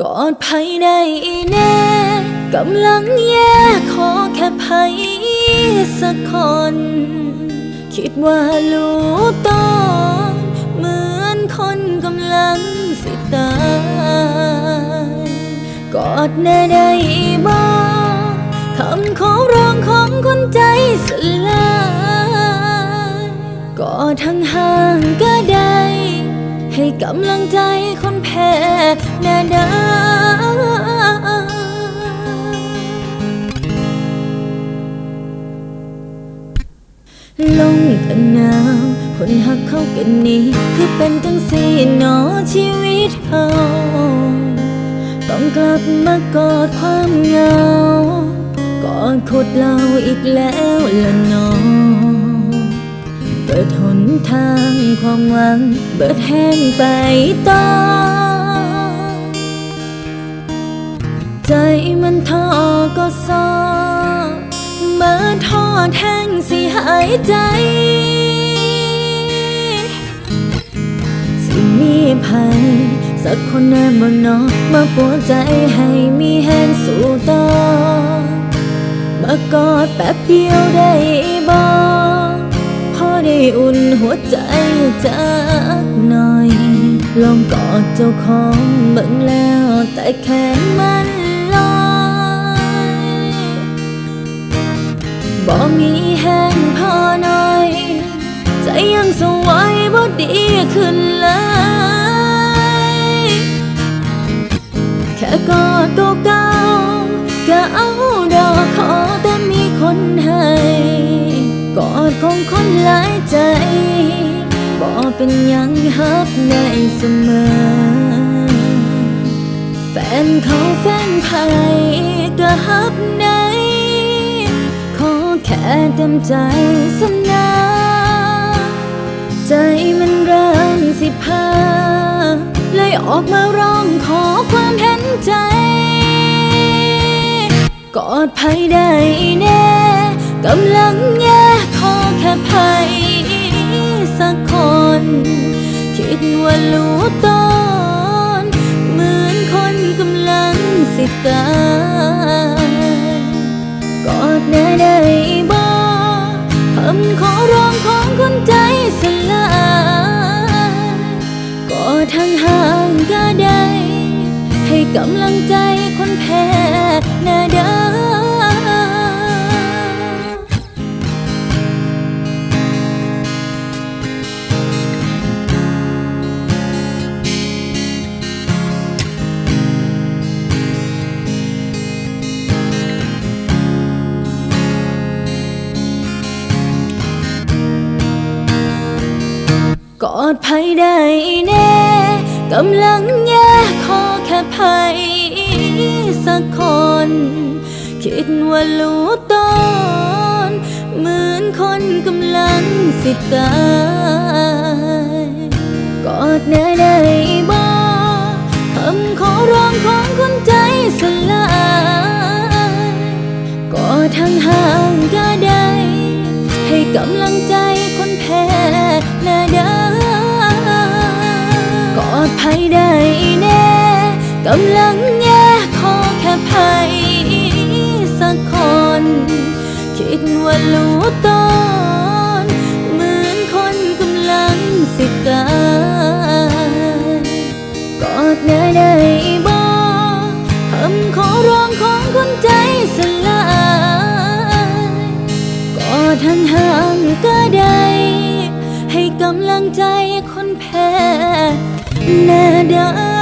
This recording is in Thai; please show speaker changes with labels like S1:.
S1: กอดภัยได้แน่กำลังแย่ขอแค่ภัยสักคน คิดว่าลูกต้องเหมือนคนกำลังสิตายกอดแน่ได้บ่คำขอร้องของคนใจสลายกอดทั้งห่างก็ได้ ให้กำลังใจคนแพ้แน่ด้อลงกันหนาวคนหักเข้ากันนี้คือเป็นจังสีหนอชีวิตเฮาต้องกลับมากอดความเหงากอดขุดเราอีกแล้วละหนอง เปิดหนทางความหวัง เบิดแห้งไปต่อ ใจมันท้อก็ซอเมื่อท้อแท่งสิหายใจ สิมีภัย สักคนแน่บ่นอมาปวดใจให้มีแห้งสู้ต่อมากอดแป๊บเดียวได้บ่ อได้อุ่นหัวใจจักหน่อย ลองกอดเจ้าของเบิ่งแล้วแต่แขนมันลอยบ่มีแห้งพอหน่อย ใจยังสวยบ่ดีขึ้นเลยแค่กอดเก่าๆก็เอาดอกขอแต่มีคนให้กอดของคนหลาย เป็นยังฮับได้เสมอ แฟนเขาแฟนไผก็ฮับใน ขอแค่เต็มใจสนาใจมันเริ่มสิพาเลยออกมาร้องขอความเห็นใจ กอดภัยได้แน่กำลังแย่ขอแค่ภัย คิดว่ารู้ตอนเหมือนคนกำลังสิตายกอดแน่ได้บ่คำขอร้องของคนใจสลายกอดทางห่างก็ได้ ให้กำลังใจคนแพ้แน่เด้ กอดภัยได้แน่กำลังแย่ขอแค่ภัยสักคน คิดว่ารู้ตอนเหมือนคนกำลังสิตายกอดแน่ได้บ่คำขอร้องของคนใจสลายกอดทางห่างก็ได้ ให้กำลังใจ อกอดภัยได้แน่กำลังแย่ขอแค่ภัยสักคน คิดว่ารู้ตอนเหมือนคนกำลังสิตายกอดแน่ได้บ่คำขอร้องของคนใจสลายก็ทางห่างๆก็ได้ ให้กำลังใจคนแพ้ แน่เด้อ